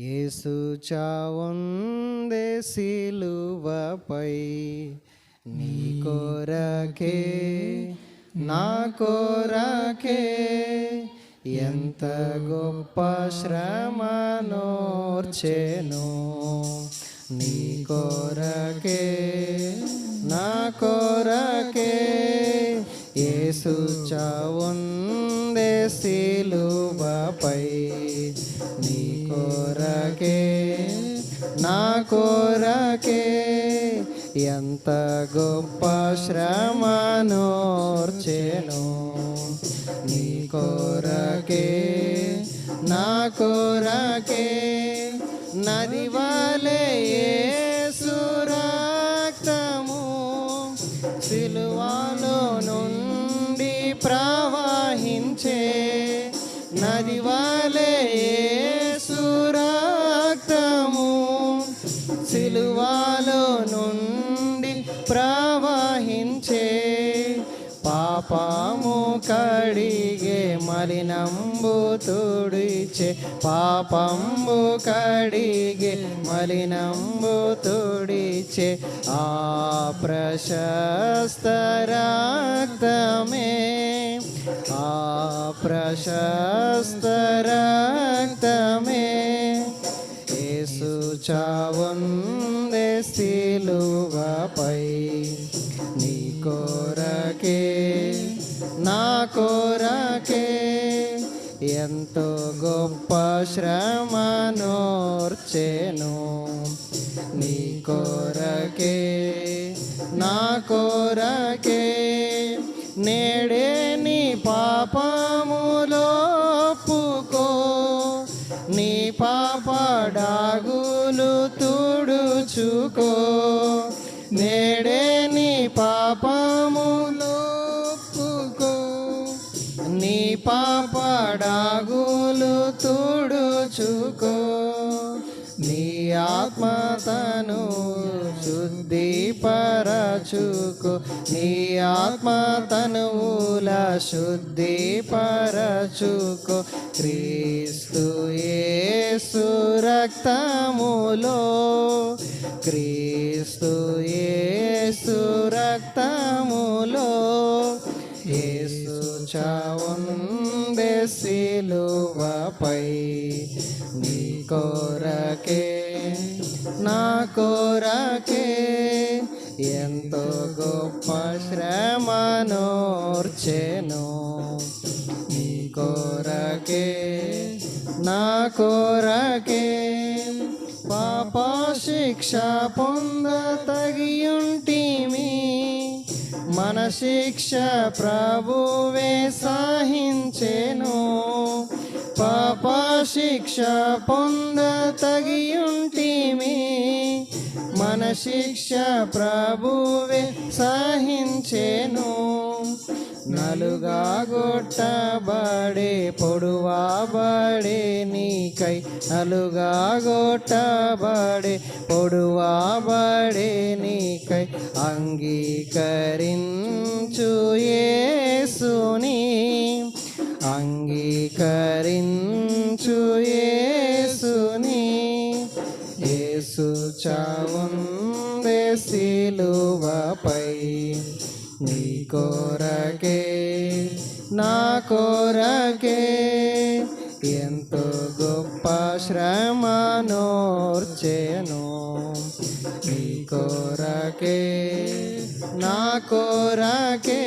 యేసు చావుందే సిలువపై. నీ కోరకే నా కోరకే ఎంత గొప్ప శ్రమనోర్చెను నీ కోరకే నా కోరకే యేసు చావుందే సిలువపై. నీ కోరకే నా కోరకే ఎంత గొప్ప శ్రమనోర్చెను నీ కోరకే నా కోరకే నది వాలే సురాక్తము సిలువాలో నుండి ప్రవాహించే నది వాలే సిలువాలో నుండి ప్రవహించే పాపము కడిగే మలినంబు తుడిచే పాపంబు కడిగే మలినంబు తుడిచే ఆ ప్రశస్త రక్తమే ఆ ప్రశస్త రక్త చావుందే సిలువపై. నీ కోరకే నా కోరకే ఎంతో గొప్ప శ్రమనోర్చెను నీ కోరకే నా కోరకే నేడే నీ పాపములో పుకో నీ పాపడా తుడుచుకో. నేడే నీ పాపములోపుకో నీ పాపడాగులు తుడుచుకో. నీ ఆత్మతను శుద్ధిపరచుకో. నీ ఆత్మతనువుల శుద్ధిపరచుకో. క్రీస్తు యేసు రక్తములో క్రీస్తు యేసు రక్తములో యేసు చావుండే సిలువపై నీ కోరకే నా కోరకే ఎంతో గొప్ప శ్రమనోర్చెను నీ కోరకే నా కోరకే శిక్ష పొంద తగియుంటిమి మన శిక్ష ప్రభువే సాహించేను. పాప శిక్ష పొంద తగియుంటిమి మన శిక్ష ప్రభువే సహించెను. నలుగా గొట్టబడే పొడువాబడే నీకై నలుగా గొట్టబడే పొడువాబడే నీకై అంగీకరించు యేసుని. అంగీకరించు యేసుని. యేసు చావుందే సిలువపై. నీ కోరకే నా కోరకే ఎంతో గొప్ప శ్రమనోర్చెను నీ కోరకే నా కోరకే